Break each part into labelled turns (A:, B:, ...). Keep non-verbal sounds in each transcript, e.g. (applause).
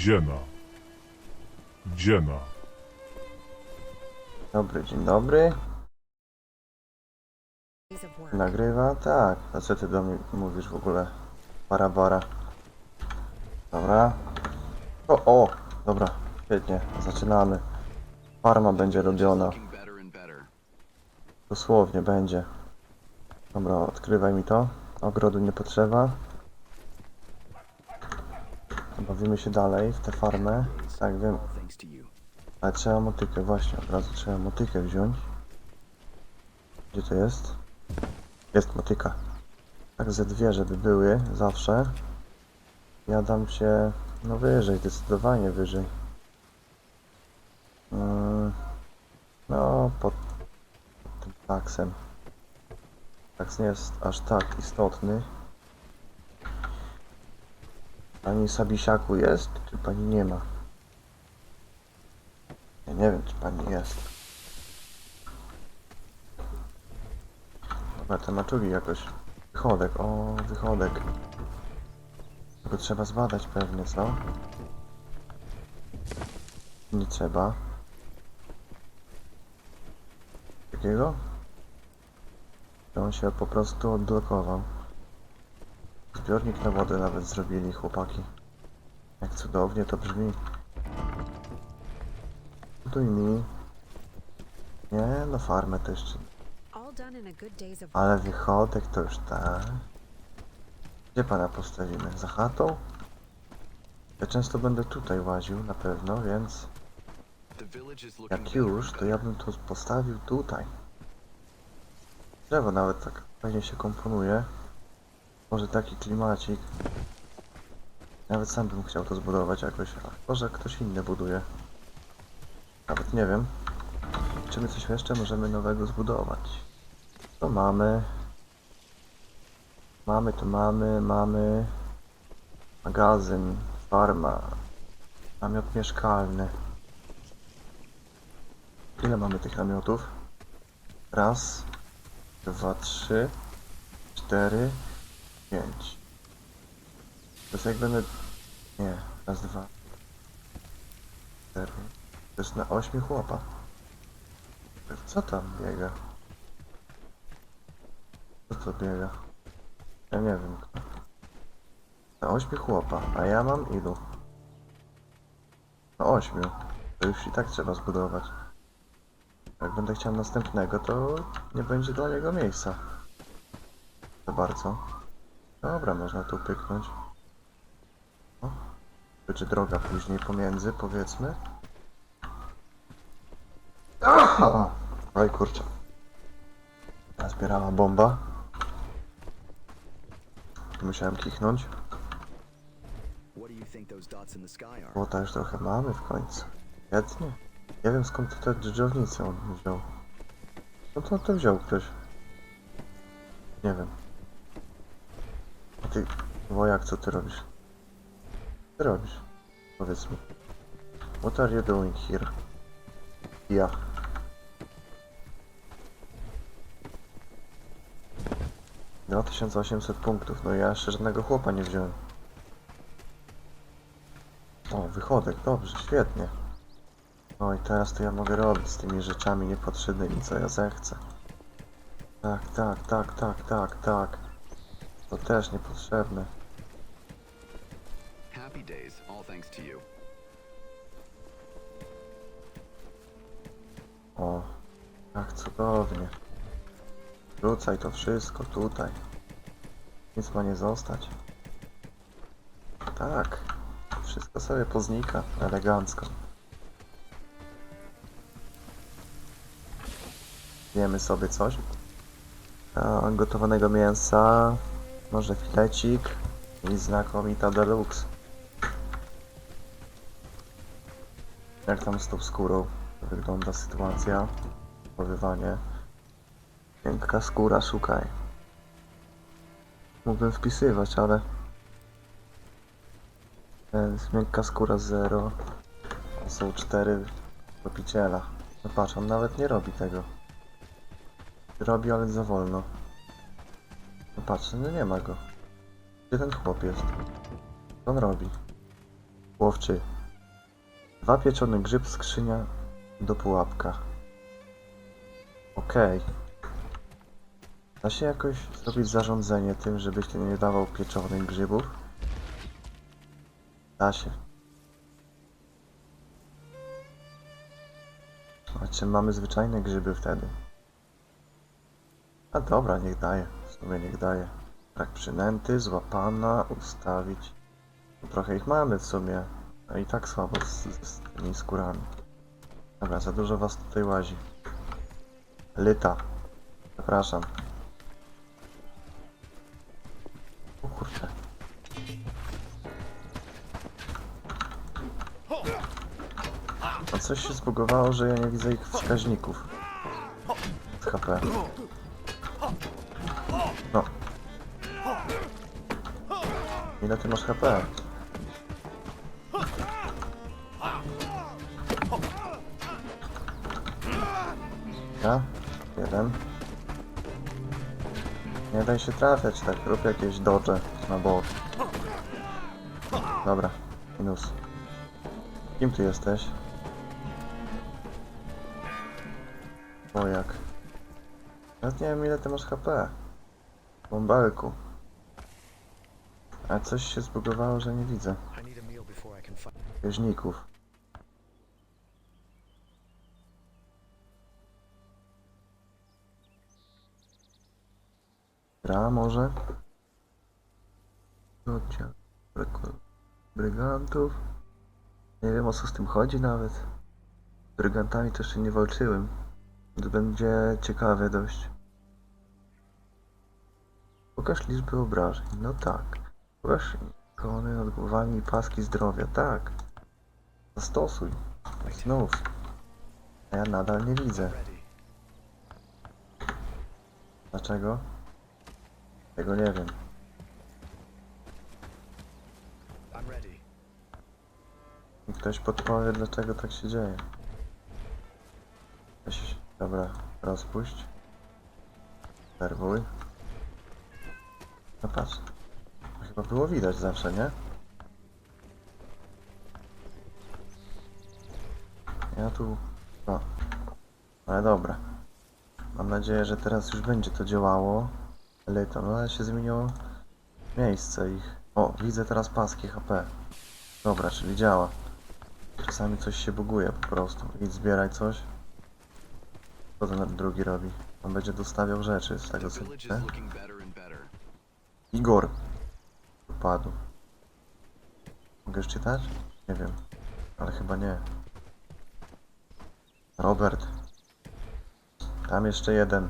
A: Dziena. Dziena.
B: Dobry, dzień dobry. Nagrywa? Tak. A co ty do mnie mówisz w ogóle? Bara, bara. Dobra. O, o! Dobra, świetnie. Zaczynamy. Farma będzie robiona. Dosłownie będzie. Dobra, odkrywaj mi to. Ogrodu nie potrzeba. Bawimy się dalej w tę farmę. Tak, wiem. Ale trzeba motykę, właśnie, od razu trzeba motykę wziąć. Gdzie to jest? Jest motyka. Tak ze dwie, żeby były, zawsze. Ja dam się, no wyżej, zdecydowanie wyżej. Mm, no, pod, pod tym taksem. Taks nie jest aż tak istotny. Pani Sabisiaku jest, czy pani nie ma? Ja nie wiem, czy pani jest. Dobra, te maczugi jakoś. Wychodek, o, wychodek. Tego trzeba zbadać pewnie, co? Nie trzeba. Takiego? To on się po prostu odblokował. Zbiornik na wodę nawet zrobili chłopaki. Jak cudownie to brzmi. Buduj mi. Nie, no farmę to jeszcze. Ale wychodek to już tak. Gdzie pana postawimy? Za chatą? Ja często będę tutaj łaził na pewno, więc jak już, to ja bym to postawił tutaj. Drzewo nawet tak fajnie się komponuje. Może taki klimacik. Nawet sam bym chciał to zbudować jakoś, a może ktoś inny buduje. Nawet nie wiem. Czy my coś jeszcze możemy nowego zbudować? To mamy. Mamy, to mamy, mamy. Magazyn, farma, namiot mieszkalny. Ile mamy tych namiotów? Raz, dwa, trzy, cztery, pięć. To jest jak będę... Nie, raz, dwa, cztery. To jest na ośmiu chłopa. Co tam biega? Co to biega? Ja nie wiem. Na ośmiu chłopa, a ja mam ilu? Na ośmiu. To już i tak trzeba zbudować. Jak będę chciał następnego, to nie będzie dla niego miejsca. Za bardzo. Dobra, można tu pyknąć. O. Będzie droga później pomiędzy, powiedzmy. Aha! Oj kurczę. Zbierała bomba. Musiałem kichnąć. Złota już trochę mamy w końcu. Świetnie. Nie wiem skąd te dżdżownice on wziął. No to to wziął ktoś. Nie wiem. Ty, wojak, co ty robisz? Co robisz? Powiedz mi. What are you doing here? Ja. Dwa tysiące osiemset punktów. No ja jeszcze żadnego chłopa nie wziąłem. O, wychodek, dobrze, świetnie. No i teraz to ja mogę robić z tymi rzeczami niepotrzebnymi, co ja zechcę. Tak, tak, tak, tak, tak, tak. To też niepotrzebne.
C: Happy days, all thanks to you.
B: O, jak cudownie. Wrzucaj to wszystko tutaj. Nic ma nie zostać. Tak. Wszystko sobie poznika elegancko. Jemy sobie coś. A, gotowanego mięsa. Może filecik. I znakomita deluxe. Jak tam z tą skórą wygląda sytuacja? Powywanie. Miękka skóra, szukaj. Mógłbym wpisywać, ale... E, miękka skóra 0. Są 4 tropiciela. No patrz, on nawet nie robi tego. Robi, ale za wolno. No patrz, no nie ma go. Gdzie ten chłop jest? Co on robi? Łowczy. Dwa pieczony grzyb, skrzynia do pułapka. Okej. Da się jakoś zrobić zarządzenie tym, żebyś ty nie dawał pieczonych grzybów? Da się. A czy mamy zwyczajne grzyby wtedy? A dobra, niech daje. W sumie niech daje. Tak przynęty, złapana, ustawić. No, trochę ich mamy w sumie. A i tak słabo z, z, tymi skórami. Dobra, za dużo was tutaj łazi. Lyta. Przepraszam. O kurde. A coś się zbugowało, że ja nie widzę ich wskaźników. Z HP. Ile ty masz HP? Ja? Jeden. Nie daj się trafiać tak, rób jakieś dodge na bok. Dobra, minus. Kim ty jesteś? O jak. Nawet nie wiem ile ty masz HP. Bąbelku. A coś się zbugowało, że nie widzę. Wieżników. Gra może? Oddział brygantów. Nie wiem o co z tym chodzi nawet. Z brygantami to jeszcze nie walczyłem. To będzie ciekawe dość. Pokaż liczbę obrażeń. No tak. Pokaż ikony nad głowami paski zdrowia. Tak. Zastosuj. Znów. A ja nadal nie widzę. Dlaczego? Tego nie wiem. Ktoś podpowie, dlaczego tak się dzieje. Weź, dobra, rozpuść. Zerwuj. No patrz. To Chyba było widać zawsze, nie? Ja tu... No. Ale dobra. Mam nadzieję, że teraz już będzie to działało. Ale to, no ale się zmieniło miejsce ich. O, widzę teraz paski HP. Dobra, czyli działa. Czasami coś się buguje po prostu. Idź zbieraj coś. Co ten drugi robi? On będzie dostawiał rzeczy z tego co widzę. Igor. Upadł. Mogę już czytać? Nie wiem. Ale chyba nie. Robert. Tam jeszcze jeden.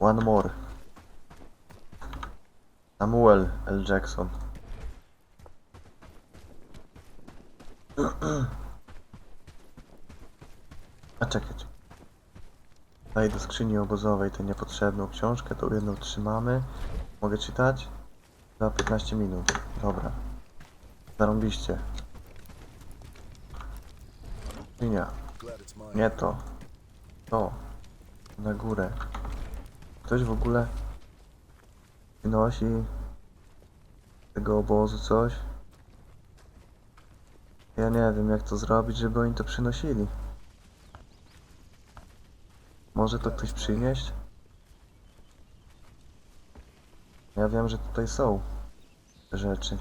B: One more. Samuel L. Jackson. (clears throat) A czekaj. Daj do skrzyni obozowej tę niepotrzebną książkę, tą jedną trzymamy. Mogę czytać? Za 15 minut. Dobra. Zarąbiście.
C: Mine.
B: Nie to. To. Na górę. Ktoś w ogóle wynosi z tego obozu coś? Ja nie wiem jak to zrobić, żeby oni to przynosili. Może to ktoś przynieść? Ja wiem, że tutaj są rzeczy.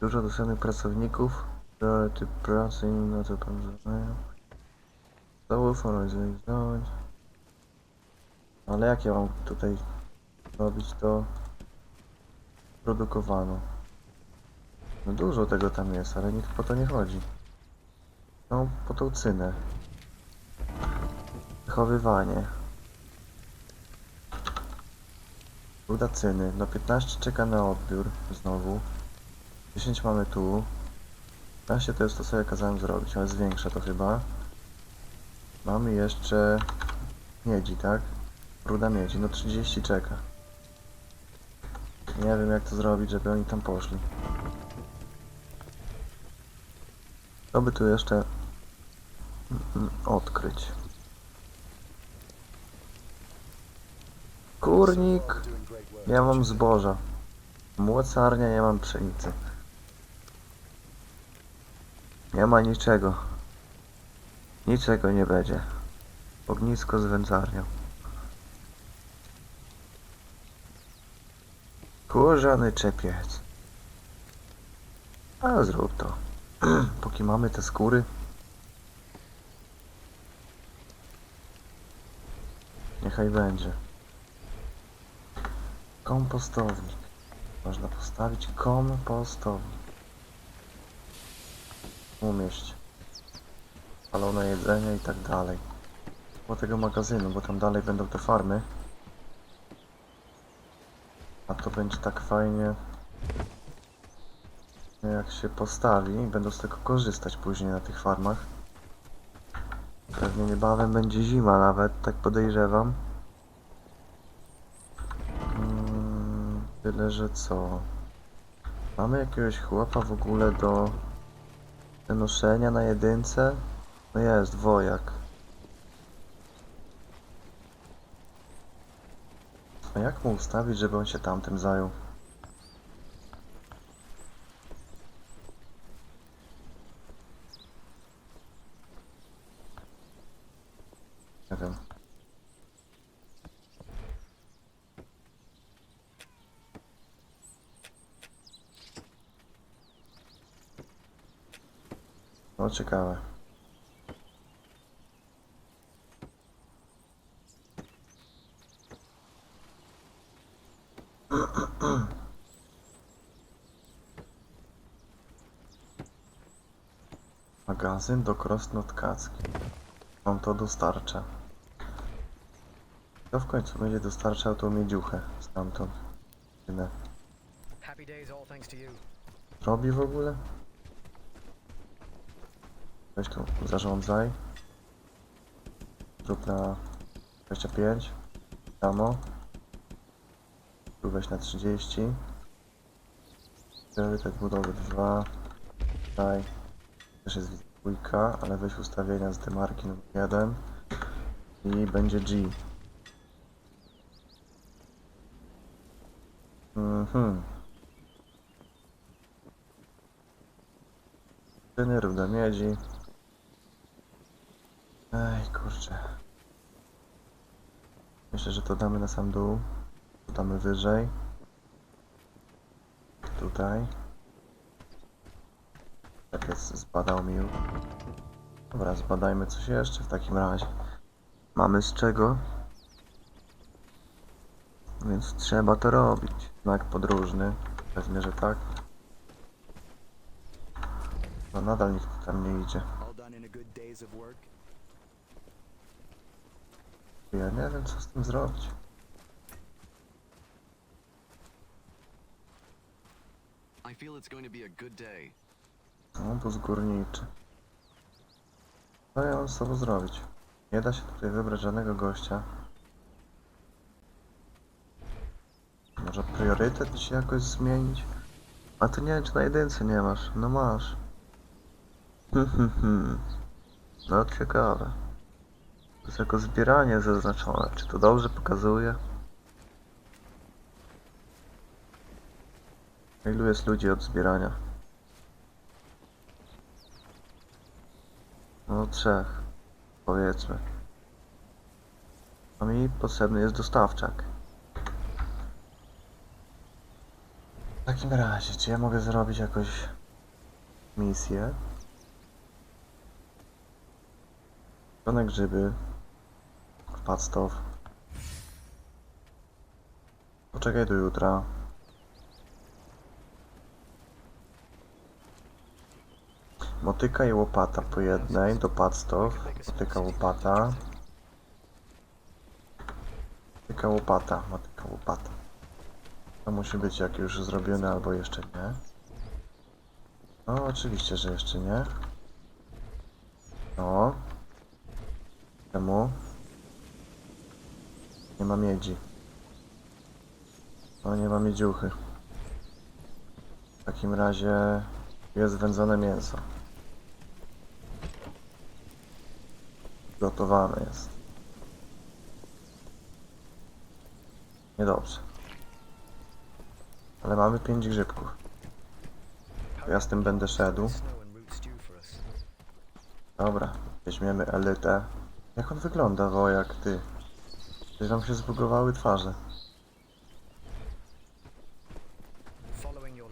B: Dużo dostępnych pracowników. Priorytet pracy na to pozwalają. Cały zrealizować. Ale jak ja mam tutaj robić to? Produkowano. No dużo tego tam jest, ale nikt po to nie chodzi. No, po tą cynę. Wychowywanie. Ruda cyny. No 15 czeka na odbiór znowu. 10 mamy tu. 15 to jest to, co ja kazałem zrobić, ale zwiększę to chyba. Mamy jeszcze miedzi, tak? Ruda miedzi. No 30 czeka. Nie wiem jak to zrobić, żeby oni tam poszli. Co by tu jeszcze mm, odkryć? Kurnik. Ja mam zboża. Młocarnia, nie mam pszenicy. Nie ma niczego. Niczego nie będzie. Ognisko z wędzarnią. Kurzany czepiec. A zrób to. (clears throat) Póki mamy te skóry. Niechaj będzie. Kompostownik. Można postawić kompostownik. Umieść. Palone jedzenie i tak dalej. Do tego magazynu, bo tam dalej będą te farmy. A to będzie tak fajnie. Jak się postawi, będą z tego korzystać później na tych farmach. Pewnie niebawem będzie zima nawet, tak podejrzewam. Tyle, że co? Mamy jakiegoś chłopa w ogóle do noszenia na jedynce? No jest, wojak. A jak mu ustawić, żeby on się tamtym zajął? Nie wiem. No ciekawe. Magazyn do Krosnotkacki. On to dostarcza. To w końcu będzie dostarczał tą miedziuchę stamtąd. Robi w ogóle? Weź tu, zarządzaj. Zrób na 25. Samo. Tu weź na 30. Priorytet budowy 2. Tutaj też jest dwójka, ale weź ustawienia z demarki numer 1. I będzie G. Mhm. Czyny równa miedzi. Ej, kurczę. Myślę, że to damy na sam dół. To damy wyżej. Tutaj. Tak jest, zbadał mi już. Dobra, zbadajmy coś jeszcze w takim razie. Mamy z czego. Więc trzeba to robić. Znak podróżny. Pewnie, że tak. No nadal nikt tam nie idzie.
C: All done in a good days of work?
B: Ja nie wiem co z tym zrobić.
D: I feel it's going to be a good day.
B: Obóz górniczy. Co ja mam z sobą zrobić? Nie da się tutaj wybrać żadnego gościa. Może priorytet się jakoś zmienić? A ty nie wiem czy na jedynce nie masz. No masz. (laughs) No ciekawe. Jest jako zbieranie zaznaczone. Czy to dobrze pokazuje? Ilu jest ludzi od zbierania? No trzech, powiedzmy. A mi potrzebny jest dostawczak. W takim razie, czy ja mogę zrobić jakąś misję? Zielone grzyby. Padstow. Poczekaj do jutra. Motyka i łopata po jednej do padstow. Motyka, łopata. Motyka, łopata. Motyka, łopata. To musi być jak już zrobione albo jeszcze nie. No oczywiście, że jeszcze nie. No. Czemu? Nie ma miedzi. No nie ma miedziuchy. W takim razie jest wędzone mięso. Gotowane jest. Niedobrze. Ale mamy pięć grzybków. Ja z tym będę szedł. Dobra, weźmiemy elitę. Jak on wygląda, wojak, ty? Czy wam się zbugowały twarze?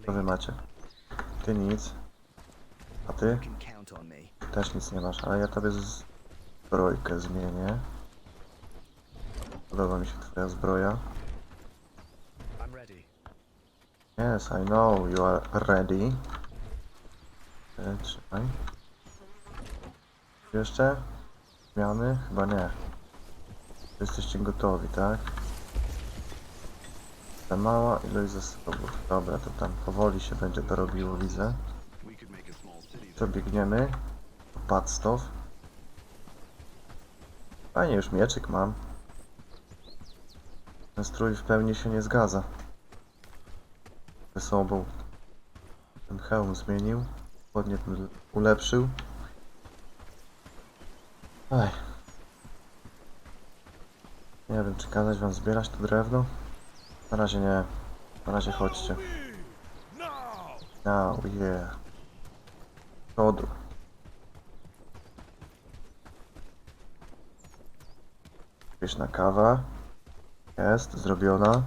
B: Co wy macie? Ty nic. A ty? Też nic nie masz, ale ja tobie zbrojkę zmienię. Podoba mi się twoja zbroja. Yes, I know you are ready. Trzymaj. Jeszcze? Zmiany? Chyba nie. Jesteście gotowi, tak? Ta mała ilość zasobów. Dobra, to tam powoli się będzie to robiło, widzę.
D: We could make a small city
B: To biegniemy. Padstow. Fajnie, już mieczyk mam. Ten strój w pełni się nie zgadza. Ze sobą. Ten hełm zmienił. Ten ulepszył. Ej. Nie wiem, czy kazać wam zbierać to drewno? Na razie nie. Na razie chodźcie. Now, yeah. Przodu. Pyszna kawa. Jest, zrobiona.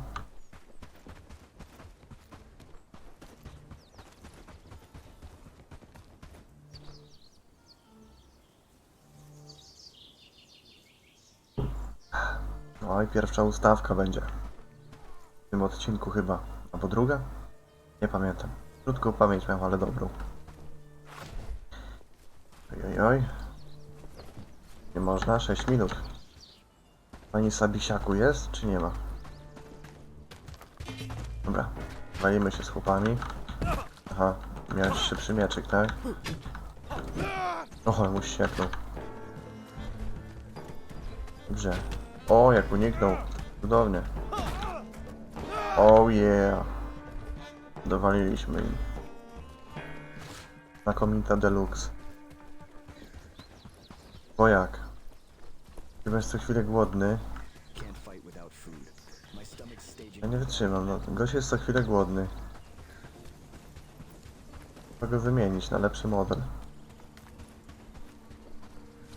B: I pierwsza ustawka będzie. W tym odcinku chyba. Albo druga? Nie pamiętam. Krótką pamięć miałem, ale dobrą. Oj, oj, oj. Nie można? 6 minut. Pani Sabisiaku jest, czy nie ma? Dobra, walimy się z chłopami. Aha, miałeś szybszy mieczyk, tak? O, ale mu ścieknął. Dobrze. O, jak uniknął. Cudownie. Oh yeah. Dowaliliśmy im. Znakomita deluxe. Bo jak? Ty będziesz co chwilę głodny. Ja nie wytrzymam, no. Gość jest co chwilę głodny. Mogę go wymienić na lepszy model.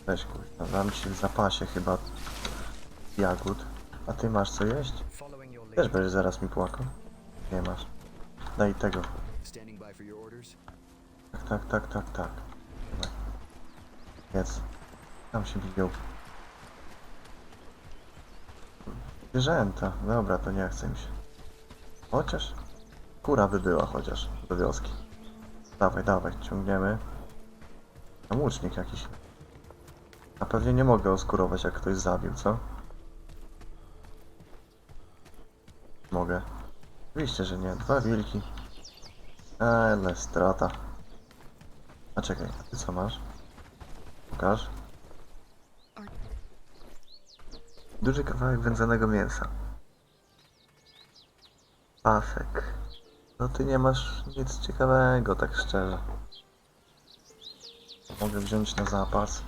B: Weź kurwa, dam ci w zapasie chyba jagód. A ty masz co jeść? Też będziesz zaraz mi płakał. Nie masz. Daj tego.
C: Your orders.
B: Tak, tak, tak, tak, tak. Jedz. Tam się biją. Zwierzęta. Dobra, to nie chce mi się. Chociaż? Kura by była chociaż do wioski. Dawaj, dawaj, ciągniemy. Tam łucznik jakiś. A pewnie nie mogę oskurować jak ktoś zabił, co? Oczywiście, że nie. Dwa wilki. Ale strata. A czekaj, a ty co masz? Pokaż. Duży kawałek wędzonego mięsa. Pasek. No ty nie masz nic ciekawego, tak szczerze. Mogę wziąć na zapas.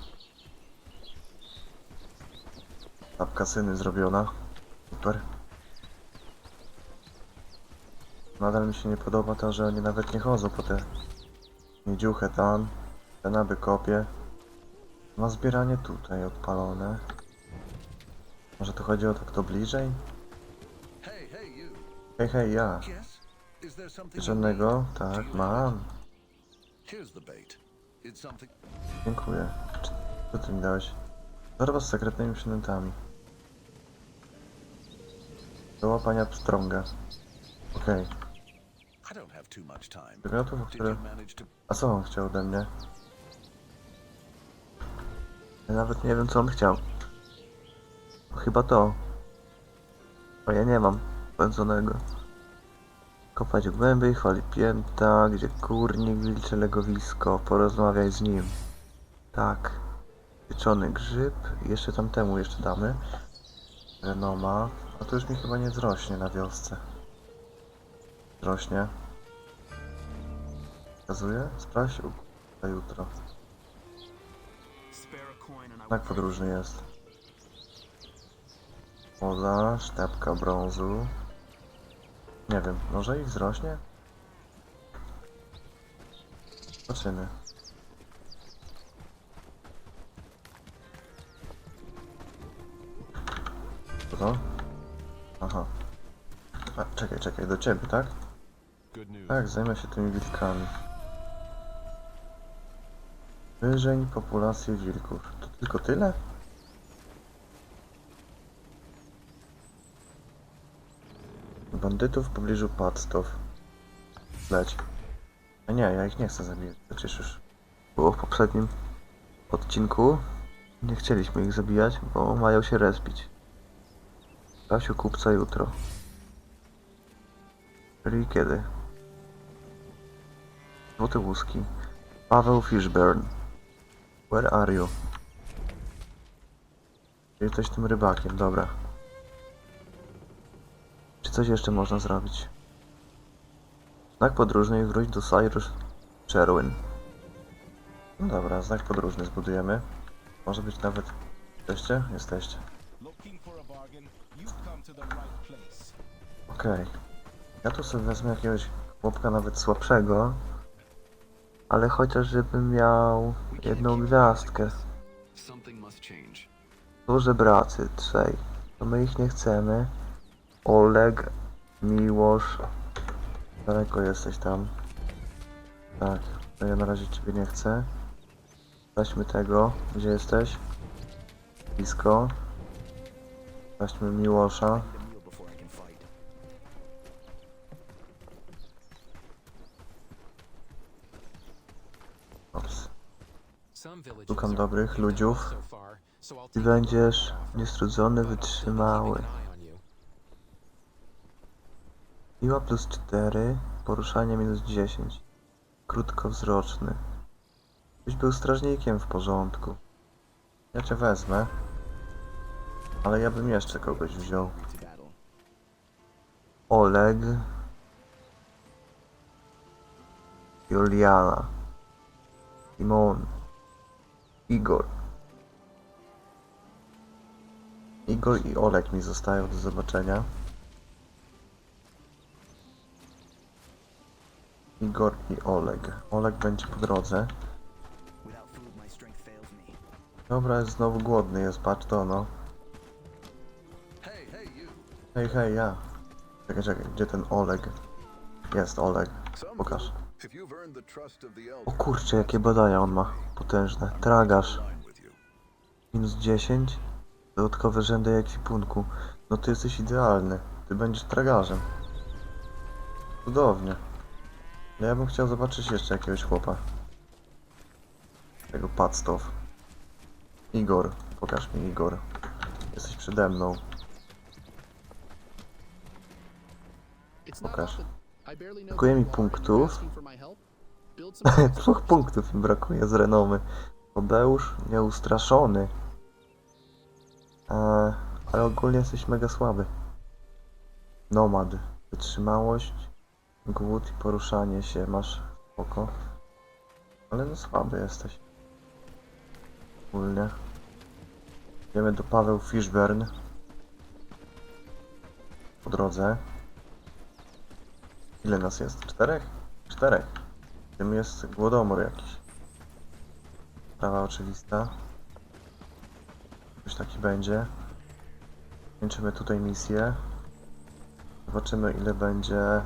B: Tapka syny zrobiona. Super. Nadal mi się nie podoba to, że oni nawet nie chodzą po te miedziuchę tam. Ten aby kopie. Ma zbieranie tutaj odpalone. Może to chodzi o tak to bliżej? Hej, hej, ja. Żadnego? Tak, mam. Dziękuję. Co ty mi dałeś? Torba z sekretnymi przynętami. Do łapania pstrąga. Okej.
E: Have too much time.
B: Przedmiotów, o które... A co on chciał ode mnie? Ja nawet nie wiem, co on chciał. Chyba to. A ja nie mam pędzonego. Kopać głębiej, chwali pięta, gdzie kurnik, wilcze legowisko, porozmawiaj z nim. Tak. Pieczony grzyb, jeszcze tamtemu jeszcze damy. Renoma. A to już mi chyba nie zrośnie na wiosce. Zrośnie. Pokazuje? Sprawdź u na jutro. Tak podróżny jest. Woda, sztabka brązu. Nie wiem, może ich wzrośnie? Zobaczymy. Co to? Aha. A, czekaj, czekaj, do ciebie, tak? Tak, zajmę się tymi wilkami. Wyżeń populacji wilków. To tylko tyle? Bandytów w pobliżu Padstow. Leć. A nie, ja ich nie chcę zabijać. Przecież już było w poprzednim odcinku. Nie chcieliśmy ich zabijać, bo mają się respić. Kasiu kupca jutro. Czyli kiedy? Złote łuski. Paweł Fishburne. Where are you? Jesteś tym rybakiem, dobra. Czy coś jeszcze można zrobić? Znak podróżny i wróć do Cyrus Sherwin. No dobra, znak podróżny zbudujemy. Może być nawet... Jesteście? Jesteście. Okej. Ja tu sobie wezmę jakiegoś chłopka nawet słabszego. Ale chociaż żebym miał jedną gwiazdkę. Duże bracy, trzej. To my ich nie chcemy. Oleg, Miłosz. Daleko jesteś tam. Tak, to ja na razie ciebie nie chcę. Weźmy tego. Gdzie jesteś? Blisko. Weźmy Miłosza.
F: Szukam
B: dobrych ludziów. I będziesz niestrudzony, wytrzymały. Siła plus 4, poruszanie minus 10. Krótkowzroczny. Byś był strażnikiem w porządku. Ja cię wezmę. Ale ja bym jeszcze kogoś wziął. Oleg. Juliana. Simon. Igor. Igor i Oleg mi zostają do zobaczenia. Igor i Oleg. Oleg będzie po drodze. Dobra, jest znowu głodny jest, patrz to no. Hej, hej, ja. Czekaj, czekaj, gdzie ten Oleg? Jest Oleg. Pokaż.
E: Food, if you've earned the trust of the
B: O kurczę, jakie badania on ma. Potężne. Tragarz. Minus 10. Dodatkowe rzędy ekwipunku. No ty jesteś idealny. Ty będziesz tragarzem. Cudownie. No ja bym chciał zobaczyć jeszcze jakiegoś chłopa. Tego Padstow. Igor. Pokaż mi Igor. Jesteś przede mną. Pokaż. Brakuje mi punktów. (laughs) Dwóch punktów mi brakuje z renomy. Tadeusz nieustraszony. Eee, ale ogólnie jesteś mega słaby. Nomad. Wytrzymałość, głód i poruszanie się masz spoko. Ale no słaby jesteś. Ogólnie. Idziemy do Paweł Fishburne. Po drodze. Ile nas jest? Czterech? Czterech. W tym jest głodomor jakiś. Sprawa oczywista. Coś taki będzie. Kończymy tutaj misję. Zobaczymy ile będzie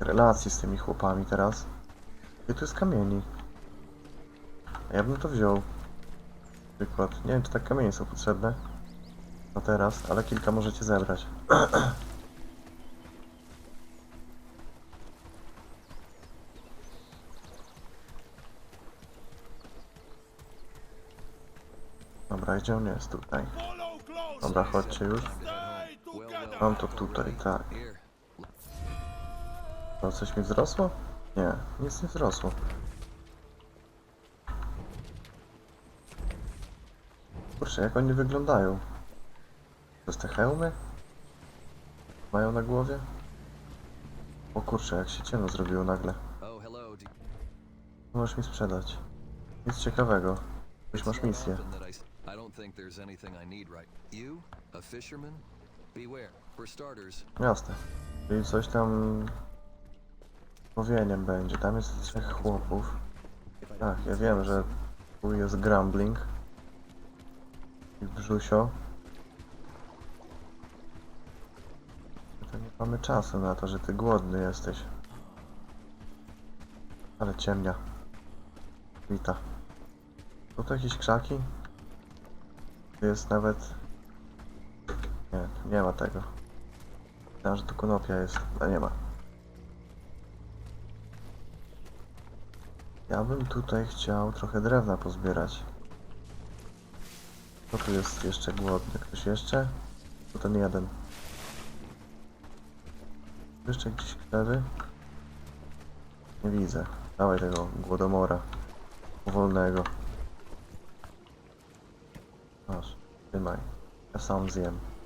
B: relacji z tymi chłopami teraz. I tu jest kamieni. A ja bym to wziął. Przykład. Nie wiem czy tak kamienie są potrzebne. No teraz, ale kilka możecie zebrać. (clears throat) Dobra, gdzie on jest tutaj? Dobra, chodźcie już. Mam to tutaj, tak. To coś mi wzrosło? Nie, nic nie wzrosło. Kurczę, jak oni wyglądają? To jest te hełmy? Mają na głowie? O kurczę, jak się ciemno zrobiło nagle. Możesz mi sprzedać. Nic ciekawego. Już masz misję.
E: Think there's anything I need right. You, a fisherman? Beware. For starters,
B: Jasne. Czyli coś tam... Mówieniem będzie. Tam jest trzech chłopów. Tak, ja wiem, że tu jest Grumbling. I Brzusio. To nie mamy czasu na to, że ty głodny jesteś. Ale ciemnia. Wita. Tu jakieś krzaki? Tu jest nawet... Nie, tu nie ma tego. Myślałem, że tu konopia jest, a nie ma. Ja bym tutaj chciał trochę drewna pozbierać. Kto tu jest jeszcze głodny? Ktoś jeszcze? To ten jeden. Jeszcze gdzieś krzewy? Nie widzę. Dawaj tego głodomora. Wolnego. Masz, trzymaj. Ja sam zjem.